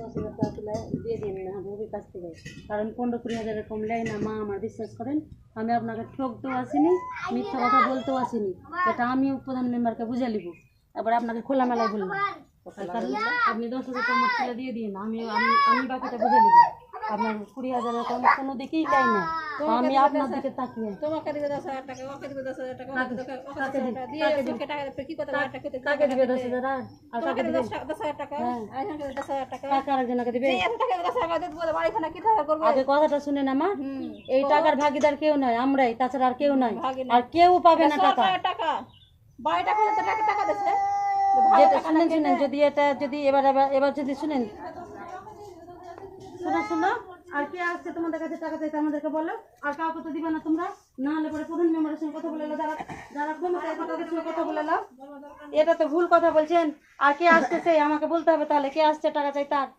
দশ হাজার টাকা তুলে দিয়ে দিন কাছ থেকে কারণ পনেরো কুড়ি হাজারের কম লেয় না মা আমার বিশ্বাস করেন আমি আপনাকে ঠকতেও আসিনি মিথ্যা কথা বলতেও আসিনি এটা আমিও প্রধান মেম্বারকে বুঝে নিব এবার আপনাকে খোলামেলায় বললাম কারণ আপনি দশ হাজার টাকা তুলে দিয়ে দিন আমি আমি আমি বাকিটা বুঝে নিব আপনার কুড়ি হাজারের কম কোনো দিকেই লেয় না। আমি আপনার দিকে তাকিয়ে তোমাকে দিবে দশ হাজার টাকা ওকে দিবে দশ হাজার টাকা ওকে দিবে ওকে দশ হাজার টাকা দিয়ে তোকে টাকা দেবে কি করতে টাকা খেতে কাকে দিবে দশ হাজার আর? আর কাকে দিবে দশ দশ হাজার টাকা আর এখানে দশ হাজার টাকা কাকে আরেকজনকে দিবে এই এত টাকা দশ হাজার টাকা দিয়ে বলে বাড়িখানা কি টাকা করবে আগে কথাটা শুনেন আমার হুম এই টাকার ভাগিদার কেউ নয় আমরাই তাছাড়া আর কেউ নাই ভাগিদার। আর কেউ পাবে না টাকা সরকারের টাকা বাড়ি টাকা তো টাকা টাকা দিচ্ছে যেটা শুনেন শুনেন যদি এটা যদি এবার এবার এবার যদি শুনেন শোনো শোনো আর কে আসছে তোমাদের কাছে টাকা চাইতে আমাদেরকে বলো? আর কাউকে তো দিবে না তোমরা? না হলে পরে প্রধান মেম্বারের সঙ্গে কথা বলে যারা যারা তাদের সঙ্গে কথা বলে এটা তো ভুল কথা বলছেন। আর কে আসছে সেই আমাকে বলতে হবে তাহলে। কে আসছে টাকা চাই তার